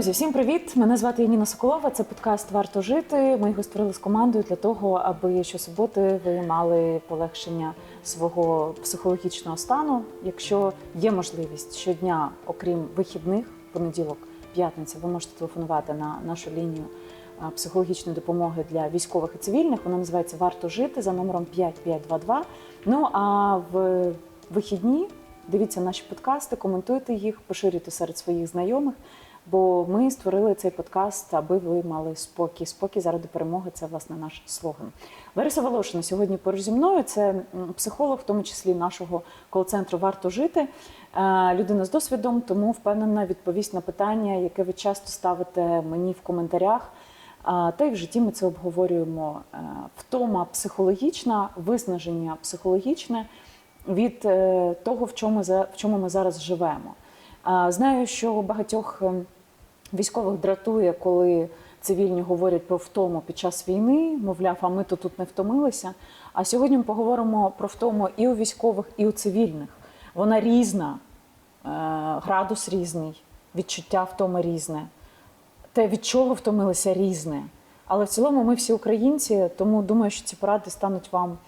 Друзі, всім привіт! Мене звати Яніна Соколова. Це подкаст Варто жити. Ми його створили з командою для того, аби щосуботи ви мали полегшення свого психологічного стану. Якщо є можливість щодня, окрім вихідних, понеділок, п'ятниця, ви можете телефонувати на нашу лінію психологічної допомоги для військових і цивільних. Вона називається Варто жити за номером 5522. Ну а в вихідні дивіться наші подкасти, коментуйте їх, поширюйте серед своїх знайомих. Бо ми створили цей подкаст, аби ви мали спокій. Спокій заради перемоги це власне наш слоган. Лариса Волошина сьогодні поруч зі мною. Це психолог, в тому числі нашого кол-центру Варто жити. Е, Людина з досвідом, тому впевнена відповість на питання, яке ви часто ставите мені в коментарях. Та й в житті ми це обговорюємо. Е, Втома психологічна, виснаження психологічне від е, того, в чому в чому ми зараз живемо. Знаю, що багатьох ем, військових дратує, коли цивільні говорять про втому під час війни, мовляв, а ми то тут не втомилися. А сьогодні ми поговоримо про втому і у військових, і у цивільних. Вона різна, е, градус різний, відчуття втоми різне. Те, від чого втомилися, різне. Але в цілому ми всі українці, тому думаю, що ці поради стануть вам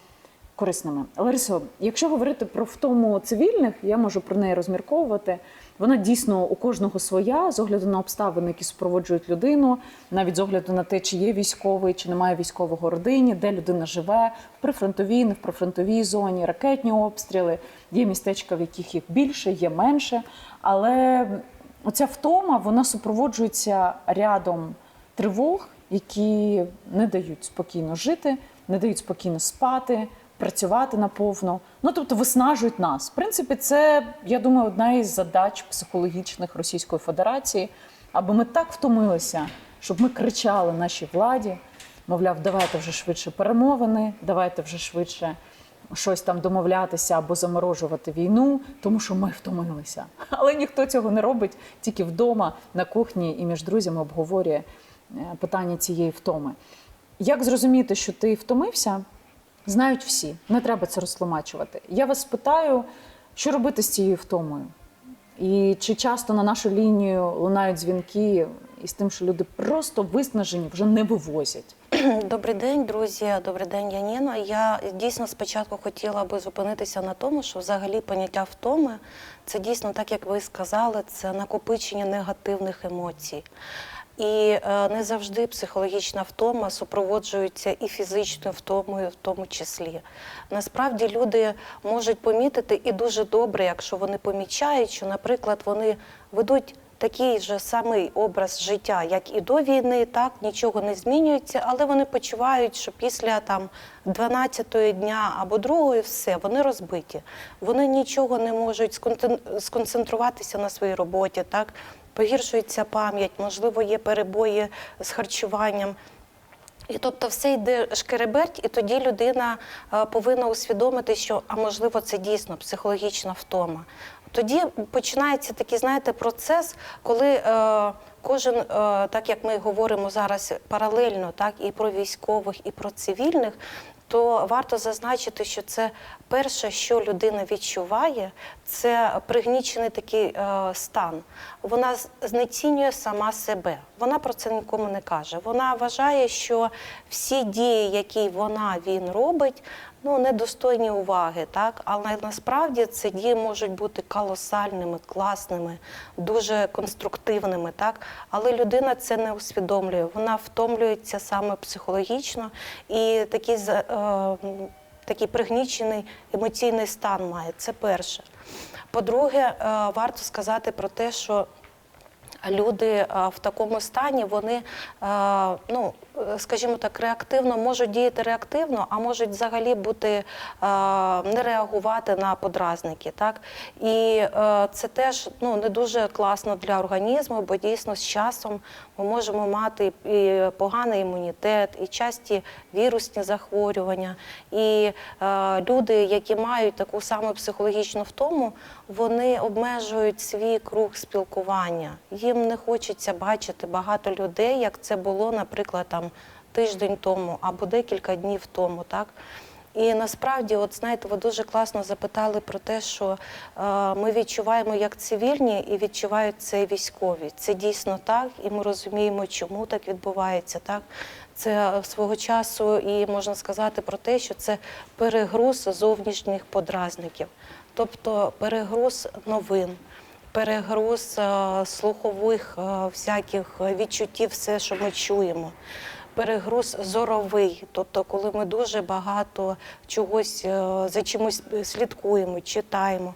корисними. Ларисо, якщо говорити про втому цивільних, я можу про неї розмірковувати. Вона дійсно у кожного своя з огляду на обставини, які супроводжують людину, навіть з огляду на те, чи є військовий, чи немає військового родині, де людина живе, в прифронтовій, не в прифронтовій зоні, ракетні обстріли. Є містечка, в яких їх більше, є менше. Але оця втома вона супроводжується рядом тривог, які не дають спокійно жити, не дають спокійно спати, працювати наповно. Ну тобто виснажують нас. В принципі, це я думаю, одна із задач психологічних Російської Федерації, аби ми так втомилися, щоб ми кричали нашій владі. Мовляв, давайте вже швидше перемовини, давайте вже швидше щось там домовлятися або заморожувати війну, тому що ми втомилися. Але ніхто цього не робить, тільки вдома на кухні і між друзями обговорює е, питання цієї втоми. Як зрозуміти, що ти втомився, знають всі. Не треба це розтлумачувати. Я вас питаю, що робити з цією втомою? І чи часто на нашу лінію лунають дзвінки із тим, що люди просто виснажені, вже не вивозять. Добрий день, друзі. Добрий день, Яніно. Я дійсно спочатку хотіла би зупинитися на тому, що взагалі поняття втоми це дійсно, так як ви сказали, це накопичення негативних емоцій. І е, не завжди психологічна втома супроводжується і фізичною втомою, в тому числі. Насправді люди можуть помітити і дуже добре, якщо вони помічають, що, наприклад, вони ведуть такий же самий образ життя, як і до війни, так нічого не змінюється, але вони почувають, що після там 12-ї дня або другої все, вони розбиті. Вони нічого не можуть сконцентруватися на своїй роботі, так погіршується пам'ять, можливо, є перебої з харчуванням. І тобто все йде шкереберть, і тоді людина е, повинна усвідомити, що а можливо це дійсно психологічна втома. Тоді починається такий, знаєте, процес, коли е, кожен, е, так як ми говоримо зараз паралельно, так і про військових, і про цивільних, то варто зазначити, що це перше, що людина відчуває, це пригнічений такий е, стан. Вона знецінює сама себе. Вона про це нікому не каже. Вона вважає, що всі дії, які вона він робить, ну недостойні уваги, так але насправді ці дії можуть бути колосальними, класними, дуже конструктивними, так але людина це не усвідомлює. Вона втомлюється саме психологічно і такий е, такий пригнічений емоційний стан має. Це перше. По-друге, е, варто сказати про те, що люди е, в такому стані вони, е, ну скажімо так, реактивно можуть діяти реактивно, а можуть взагалі бути е, не реагувати на подразники. Так і е, це теж ну не дуже класно для організму, бо дійсно з часом ми можемо мати і поганий імунітет, і часті вірусні захворювання. І е, люди, які мають таку саму психологічну втому, вони обмежують свій круг спілкування. Їм не хочеться бачити багато людей, як це було, наприклад, там тиждень тому або декілька днів тому. Так? І насправді, от знаєте, ви дуже класно запитали про те, що е, ми відчуваємо як цивільні і відчувають це військові. Це дійсно так, і ми розуміємо, чому так відбувається. Так це свого часу, і можна сказати про те, що це перегруз зовнішніх подразників, тобто перегруз новин. Перегруз е, слухових е, всяких відчуттів, все, що ми чуємо. Перегруз зоровий, тобто, коли ми дуже багато чогось е, за чимось слідкуємо, читаємо.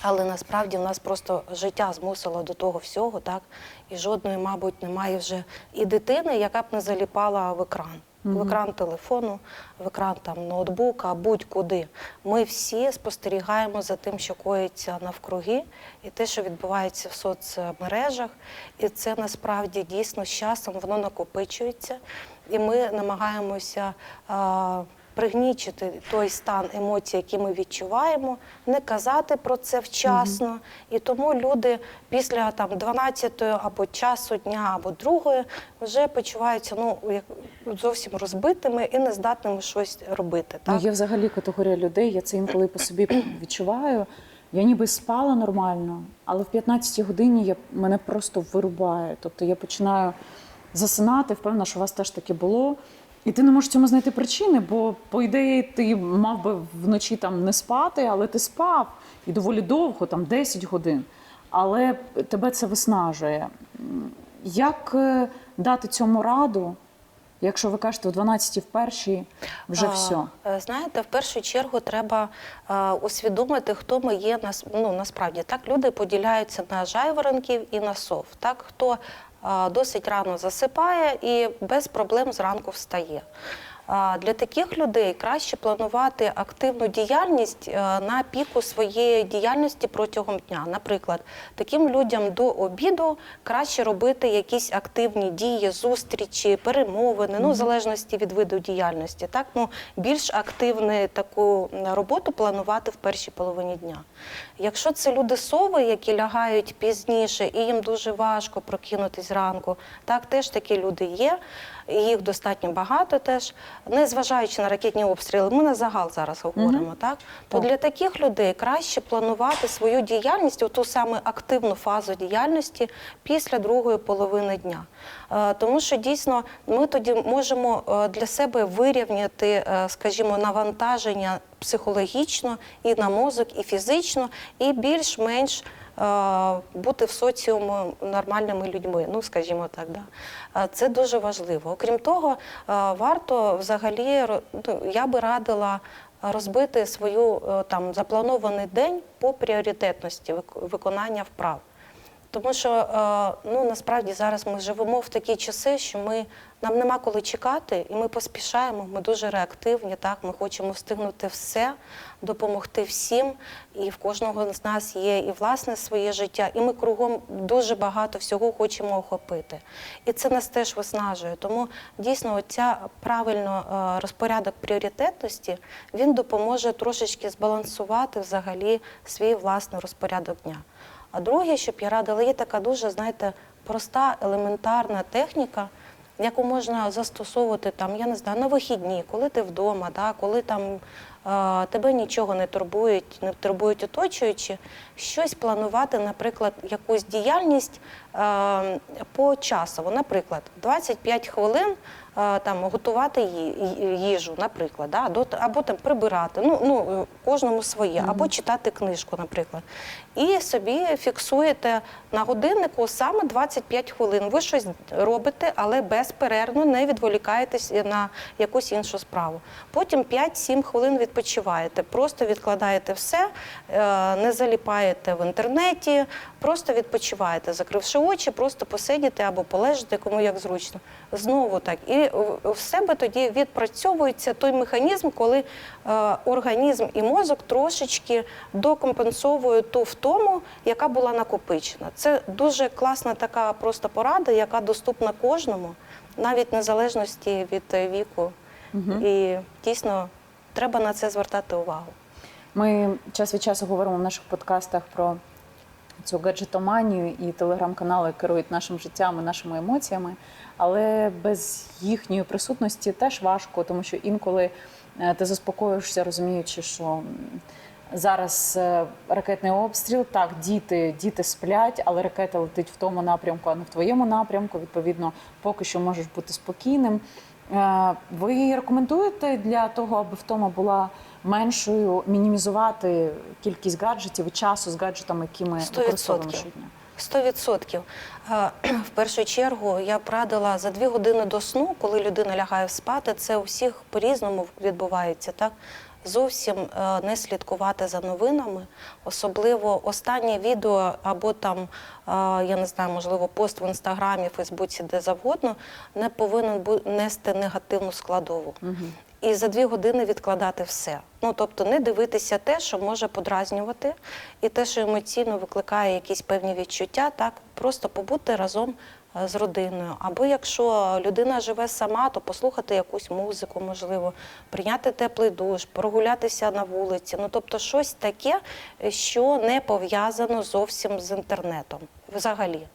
Але насправді в нас просто життя змусило до того всього, так і жодної, мабуть, немає вже і дитини, яка б не заліпала в екран. В екран телефону, в екран там ноутбука, будь-куди. Ми всі спостерігаємо за тим, що коїться навкруги, і те, що відбувається в соцмережах. І це насправді дійсно з часом воно накопичується, і ми намагаємося. Пригнічити той стан емоцій, які ми відчуваємо, не казати про це вчасно. І тому люди після там 12-ї або часу дня, або другої вже почуваються ну зовсім розбитими і нездатними щось робити. Ну, є взагалі категорія людей, я це інколи по собі відчуваю. Я ніби спала нормально, але в 15 годині я, мене просто вирубає. Тобто я починаю засинати, впевнена, що у вас теж таке було. І ти не можеш цьому знайти причини, бо, по ідеї, ти мав би вночі там не спати, але ти спав і доволі довго, там 10 годин. Але тебе це виснажує. Як е, дати цьому раду, якщо ви кажете, о 12 в першій вже А, все? Знаєте, в першу чергу треба е, усвідомити, хто ми є нас, ну, насправді. Так, люди поділяються на жайворонків і на сов. Так, хто досить рано засипає і без проблем зранку встає. Для таких людей краще планувати активну діяльність е, на піку своєї діяльності протягом дня. Наприклад, таким людям до обіду краще робити якісь активні дії, зустрічі, перемовини, ну в залежності від виду діяльності. Так, ну більш активну таку роботу планувати в першій половині дня. Якщо це люди сови, які лягають пізніше, і їм дуже важко прокинутись зранку, так теж такі люди є. Їх достатньо багато теж, незважаючи на ракетні обстріли, ми на загал зараз говоримо, так? То Так. для таких людей краще планувати свою діяльність, оту саме активну фазу діяльності після другої половини дня. Е, Тому що дійсно ми тоді можемо е, для себе вирівняти, е, скажімо, навантаження психологічно і на мозок, і фізично, і більш-менш бути в соціумі нормальними людьми, ну скажімо так. Да. Е, Це дуже важливо. Окрім того, е, варто взагалі ну, я би радила. Розбити свою е, там запланований день по пріоритетності виконання вправ. Тому що е, ну насправді зараз ми живемо в такі часи, що ми нам нема коли чекати, і ми поспішаємо. Ми дуже реактивні. Так, ми хочемо встигнути все, допомогти всім. І в кожного з нас є і власне своє життя, і ми кругом дуже багато всього хочемо охопити. І це нас теж виснажує. Тому дійсно, оця правильно е, розпорядок пріоритетності він допоможе трошечки збалансувати взагалі свій власний розпорядок дня. А друге, щоб я радила, є така дуже, знаєте, проста, елементарна техніка, яку можна застосовувати там, я не знаю, на вихідні, коли ти вдома, да, коли там тебе нічого не турбують, не турбують оточуючі, щось планувати, наприклад, якусь діяльність е, почасово. Наприклад, 25 хвилин там готувати їжу, наприклад, да, або там прибирати. Ну, ну е, кожному своє, або читати книжку, наприклад. І собі фіксуєте на годиннику саме 25 хвилин. Ви щось робите, але безперервно не відволікаєтесь на якусь іншу справу. Потім 5-7 хвилин відпочиваєте, просто відкладаєте все, е, не заліпаєте в інтернеті, просто відпочиваєте, закривши очі, просто посидіти або полежите, кому як зручно. Знову так. І в- себе тоді відпрацьовується той механізм, коли е, організм і мозок трошечки докомпенсовують ту втому, яка була накопичена. Це дуже класна така просто порада, яка доступна кожному, навіть незалежності від е, віку. І дійсно треба на це звертати увагу. Ми час від часу говоримо в наших подкастах про цю гаджетоманію і телеграм-канали керують нашим життям і нашими емоціями, але без їхньої присутності теж важко, тому що інколи е, ти заспокоюєшся, розуміючи, що зараз е, ракетний обстріл, так, діти, діти сплять, але ракета летить в тому напрямку, а не в твоєму напрямку. Відповідно, поки що можеш бути спокійним. Е, Ви рекомендуєте для того, аби втома була меншою, мінімізувати кількість гаджетів і часу з гаджетами, які ми Сто використовуємо щодня? Сто відсотків. Е, В першу чергу я б радила за дві години до сну, коли людина лягає спати, це у всіх по-різному відбувається, так? Зовсім е, не слідкувати за новинами, особливо останнє відео або там, е, я не знаю, можливо, пост в інстаграмі, Фейсбуці, де завгодно, не повинен нести негативну складову. І за дві години відкладати все. Ну тобто не дивитися те, що може подразнювати, і те, що емоційно викликає якісь певні відчуття, так просто побути разом е, з родиною. Або якщо людина живе сама, то послухати якусь музику, можливо, прийняти теплий душ, прогулятися на вулиці. Ну тобто, щось таке, що не пов'язано зовсім з інтернетом. Взагалі.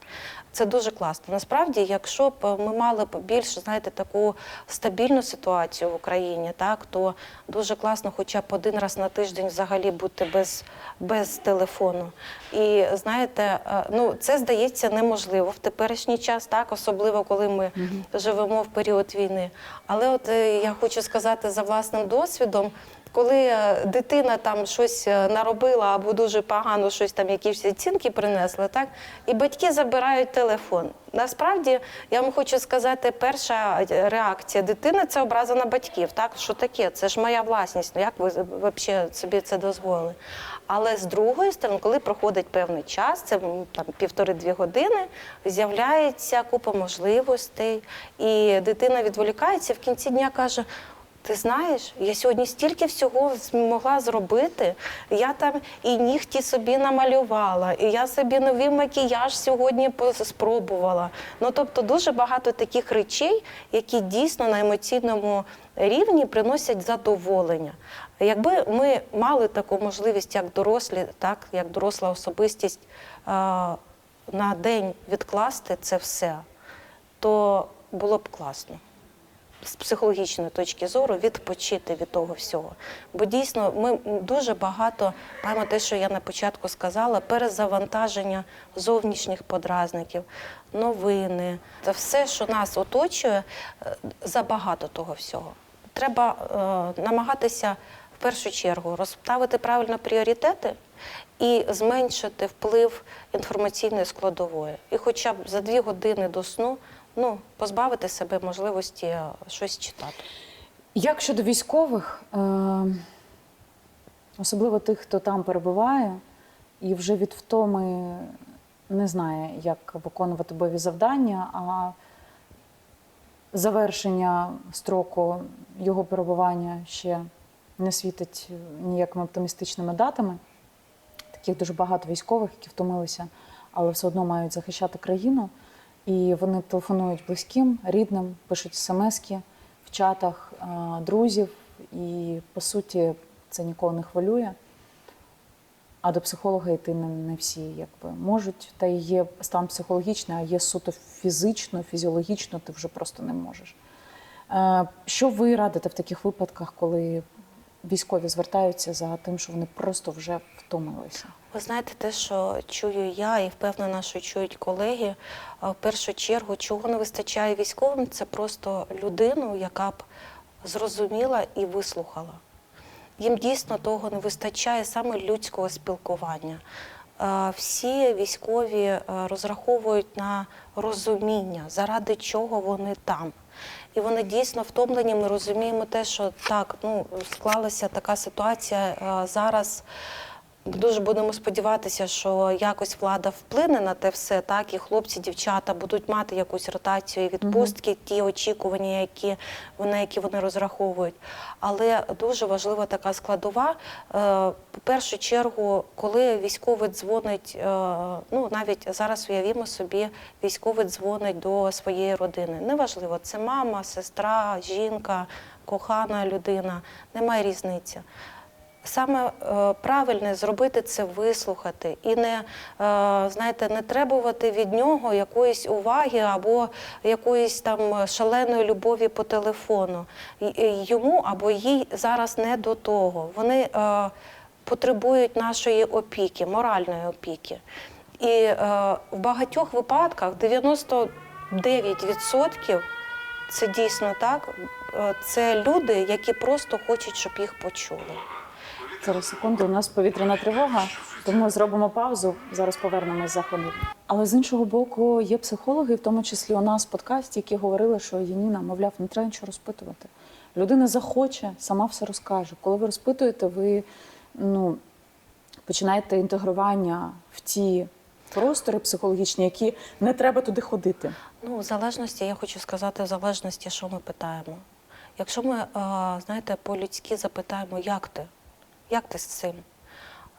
Це дуже класно. Насправді, якщо б ми мали б більш знаєте, таку стабільну ситуацію в Україні, так то дуже класно, хоча б один раз на тиждень взагалі бути без, без телефону. І знаєте, е, ну це здається неможливо в теперішній час, так особливо коли ми живемо в період війни. Але от е, я хочу сказати за власним досвідом. Коли е, дитина там щось е, наробила або дуже погано щось там, якісь оцінки принесла, так і батьки забирають телефон. Насправді я вам хочу сказати, перша реакція дитини це образа на батьків. Так що таке? Це ж моя власність. Ну як ви взагалі собі це дозволили? Але з другої сторони, коли проходить певний час, це там півтори-дві години, з'являється купа можливостей, і дитина відволікається в кінці дня каже. Ти знаєш, я сьогодні стільки всього змогла зробити. Я там і нігті собі намалювала, і я собі новий макіяж сьогодні спробувала. Ну тобто дуже багато таких речей, які дійсно на емоційному рівні приносять задоволення. Якби ми мали таку можливість, як дорослі, так як доросла особистість, на день відкласти це все, то було б класно з психологічної точки зору відпочити від того всього. Бо дійсно ми дуже багато маємо те, що я на початку сказала, перезавантаження зовнішніх подразників, новини. Це все, що нас оточує, е, забагато того всього. Треба е, намагатися в першу чергу розставити правильно пріоритети і зменшити вплив інформаційної складової. І хоча б за дві години до сну ну, позбавити себе можливості е, щось читати. Як щодо військових, е, особливо тих, хто там перебуває, і вже від втоми не знає, як виконувати бойові завдання, а завершення строку його перебування ще не світить ніякими оптимістичними датами. Таких дуже багато військових, які втомилися, але все одно мають захищати країну. І вони телефонують близьким, рідним, пишуть смски в чатах е, друзів, і по суті це нікого не хвилює. А до психолога йти не, не всі якби можуть. Та є стан психологічний, а є суто фізично, фізіологічно, ти вже просто не можеш. Е, Що ви радите в таких випадках, коли військові звертаються за тим, що вони просто вже втомилися? Ви знаєте, те, що чую я, і впевнена, що чують колеги, в першу чергу, чого не вистачає військовим, це просто людину, яка б зрозуміла і вислухала. Їм дійсно того не вистачає саме людського спілкування. Всі військові розраховують на розуміння, заради чого вони там. І вони дійсно втомлені. Ми розуміємо те, що так, ну склалася така ситуація зараз. Дуже будемо сподіватися, що якось влада вплине на те все, так і хлопці, дівчата будуть мати якусь ротацію і відпустки, ті очікування, які вони, які вони розраховують. Але дуже важлива така складова. Е, першу чергу, коли військовий дзвонить, е, ну навіть зараз уявімо собі, військовий дзвонить до своєї родини. Неважливо, це мама, сестра, жінка, кохана людина, немає різниці Саме е, правильне зробити це вислухати і не е, знаєте, не требувати від нього якоїсь уваги або якоїсь там шаленої любові по телефону. Йому або їй зараз не до того. Вони е, потребують нашої опіки, моральної опіки. І е, в багатьох випадках 99% це дійсно так. е, Це люди, які просто хочуть, щоб їх почули. Зараз секунду, у нас повітряна тривога, тому зробимо паузу. Зараз повернемось з заходу. Але з іншого боку, є психологи, в тому числі у нас в подкасті, які говорили, що Яніна, мовляв, не треба нічого розпитувати. Людина захоче, сама все розкаже. Коли ви розпитуєте, ви ну, починаєте інтегрування в ті простори психологічні, які не треба туди ходити. Ну, в залежності, я хочу сказати, в залежності, що ми питаємо. Якщо ми, е, знаєте, по-людськи запитаємо, як ти? Як ти з цим?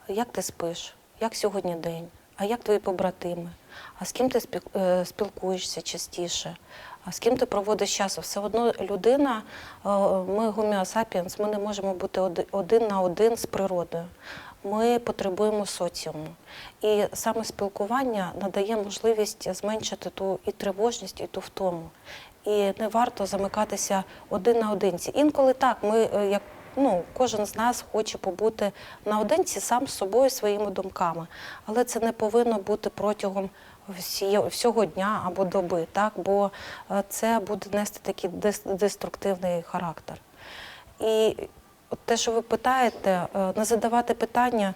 Як ти спиш? Як сьогодні день? А як твої побратими? А з ким ти е, спілкуєшся частіше? А з ким ти проводиш час? Все одно людина, е, ми гоміосапіенс, ми не можемо бути один на один з природою. Ми потребуємо соціуму. І саме спілкування надає можливість зменшити ту і тривожність, і ту втому. І не варто замикатися один на одинці. Інколи так, ми е, як ну, кожен з нас хоче побути наодинці сам з собою, своїми думками. Але це не повинно бути протягом всього дня або доби, так? бо е, це буде нести такий деструктивний характер. І те, що ви питаєте, е, не задавати питання.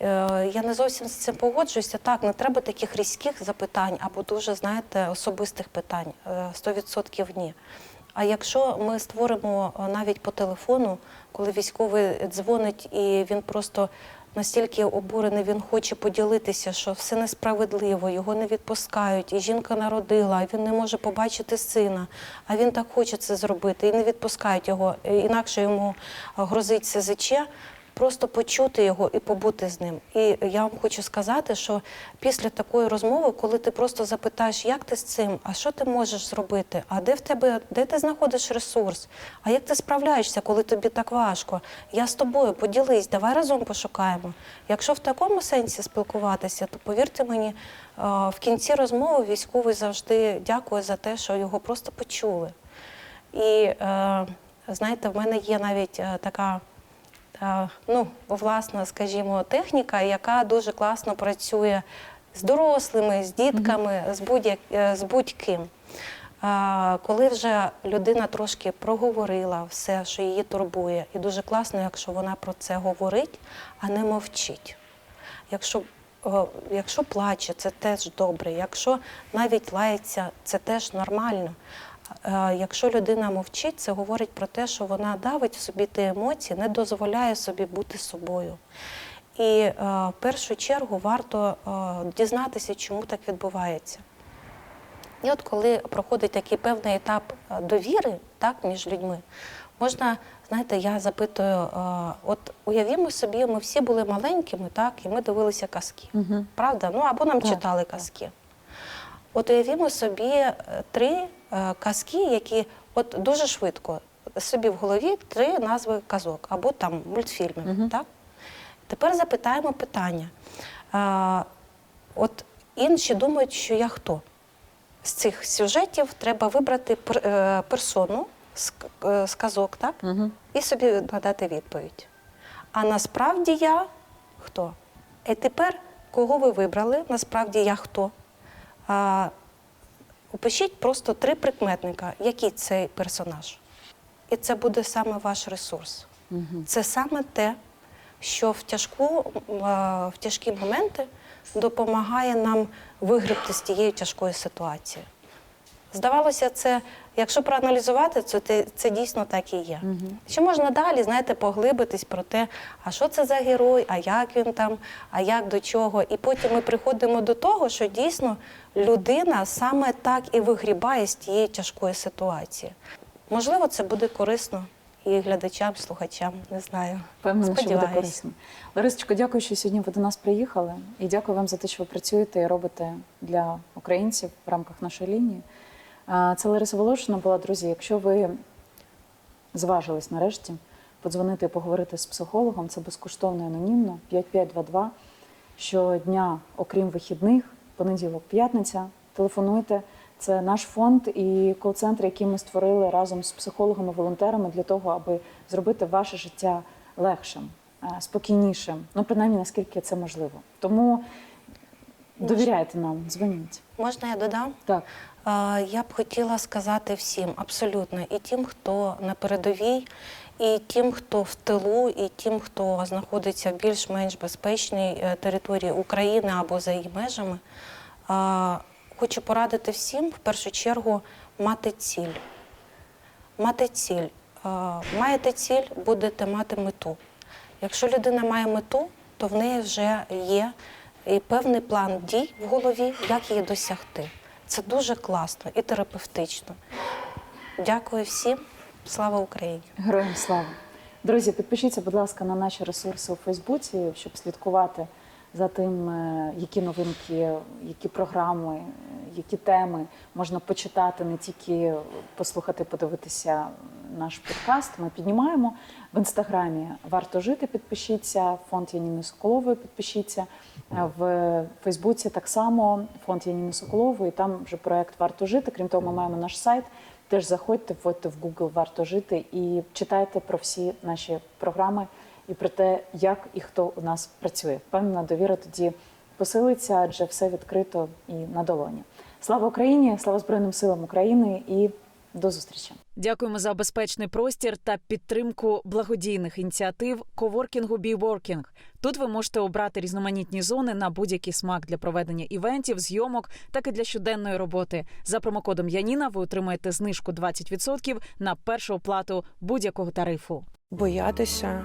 е, Я не зовсім з цим погоджуюся. Так, не треба таких різких запитань або дуже, знаєте, особистих питань. Е, 100% ні. А якщо ми створимо е, навіть по телефону, коли військовий дзвонить і він просто настільки обурений, він хоче поділитися, що все несправедливо, його не відпускають, і жінка народила, а він не може побачити сина, а він так хоче це зробити, і не відпускають його, е, інакше йому е, грозить СЗЧ. Просто почути його і побути з ним. І я вам хочу сказати, що після такої розмови, коли ти просто запитаєш, як ти з цим, а що ти можеш зробити, а де в тебе, де ти знаходиш ресурс, а як ти справляєшся, коли тобі так важко? Я з тобою поділись, давай разом пошукаємо. Якщо в такому сенсі спілкуватися, то повірте мені, е, в кінці розмови військовий завжди дякує за те, що його просто почули. І е, знаєте, в мене є навіть е, така. Ну, власна, скажімо, техніка, яка дуже класно працює з дорослими, з дітками, з будь-як е, з будь-ким. Коли вже людина трошки проговорила все, що її турбує, і дуже класно, якщо вона про це говорить, а не мовчить. Якщо, якщо плаче, це теж добре. Якщо навіть лається, це теж нормально. Е, Якщо людина мовчить, це говорить про те, що вона давить в собі ті емоції, не дозволяє собі бути собою. І е, в першу чергу варто е, дізнатися, чому так відбувається. І от коли проходить такий певний етап довіри так, між людьми, можна, знаєте, я запитую, от уявімо собі, ми всі були маленькими, так, і ми дивилися казки. Угу. Правда? Ну або нам Так, читали так. казки. От уявімо собі три казки, які от дуже швидко собі в голові три назви казок або там мультфільмів. Мгм. Так? Тепер запитаємо питання. А, от інші думають, що я хто? З цих сюжетів треба вибрати е, персону з, е, з казок, так? Угу. і собі надати відповідь. А насправді я хто? І тепер, кого ви вибрали, насправді я хто? А, опишіть просто три прикметника, який цей персонаж. І це буде саме ваш ресурс. Угу. Це саме те, що в, тяжку, в тяжкі моменти допомагає нам вигребти з тієї тяжкої ситуації. Здавалося, це, якщо проаналізувати, це, це, це дійсно так і є. Мгм. Ще можна далі, знаєте, поглибитись про те, а що це за герой, а як він там, а як до чого. І потім ми приходимо до того, що дійсно людина саме так і вигрібає з тієї тяжкої ситуації. Можливо, це буде корисно і глядачам, слухачам, не знаю. Впевнена, що буде корисно. Ларисочко, дякую, що сьогодні ви до нас приїхали. І дякую вам за те, що ви працюєте і робите для українців в рамках нашої лінії. Це Лариса Волошина була, друзі. Якщо ви зважились нарешті подзвонити і поговорити з психологом. Це безкоштовно і анонімно 5522. Щодня, окрім вихідних, понеділок, п'ятниця. Телефонуйте. Це наш фонд і кол-центр, який ми створили разом з психологами, волонтерами для того, аби зробити ваше життя легшим, е, спокійнішим. Ну, принаймні, наскільки це можливо. Тому довіряйте нам, дзвоніть. Можна я додам? Так. Я б хотіла сказати всім, абсолютно, і тим, хто на передовій, і тим, хто в тилу, і тим, хто знаходиться в більш-менш безпечній е, території України або за її межами. Хочу порадити всім в першу чергу мати ціль. Мати ціль. Маєте ціль, будете мати мету. Якщо людина має мету, то в неї вже є і певний план дій в голові, як її досягти. Це дуже класно і терапевтично. Дякую всім. Слава Україні! Героям слава! Друзі, підпишіться, будь ласка, на наші ресурси у Фейсбуці, щоб слідкувати за тим, е, які новинки, які програми, які теми можна почитати, не тільки послухати, подивитися наш подкаст. Ми піднімаємо в інстаграмі. Варто жити. Підпишіться, фонд Яніни Соколової. Підпишіться Е, в Фейсбуці. Так само фонд Яніни Соколової. Там вже проект Варто жити. Крім того, ми маємо наш сайт. Теж заходьте, вводьте в Google варто жити і читайте про всі наші програми і про те, як і хто у нас працює. Впевнена, довіра тоді посилиться, адже все відкрито і на долоні. Слава Україні! Слава Збройним силам України і до зустрічі! Дякуємо за безпечний простір та підтримку благодійних ініціатив коворкінгу BeWorking. Тут ви можете обрати різноманітні зони на будь-який смак для проведення івентів, зйомок, так і для щоденної роботи. За промокодом Яніна ви отримаєте знижку 20% на першу оплату будь-якого тарифу. Боятися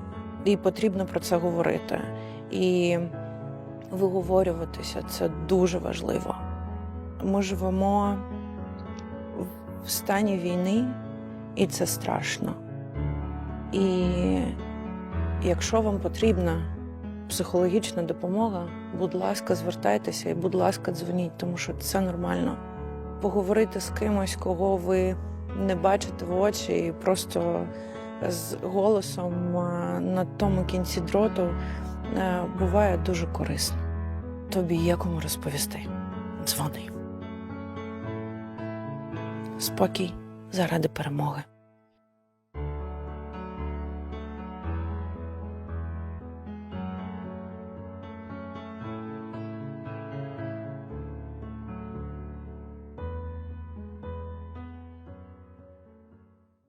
і потрібно про це говорити. І виговорюватися це дуже важливо. Ми живемо в стані війни, і це страшно. І якщо вам потрібна психологічна допомога, будь ласка, звертайтеся і, будь ласка, дзвоніть, тому що це нормально. Поговорити з кимось, кого ви не бачите в очі, і просто з голосом на тому кінці дроту е, буває дуже корисно. Тобі є кому розповісти. Дзвони. Спокій заради перемоги.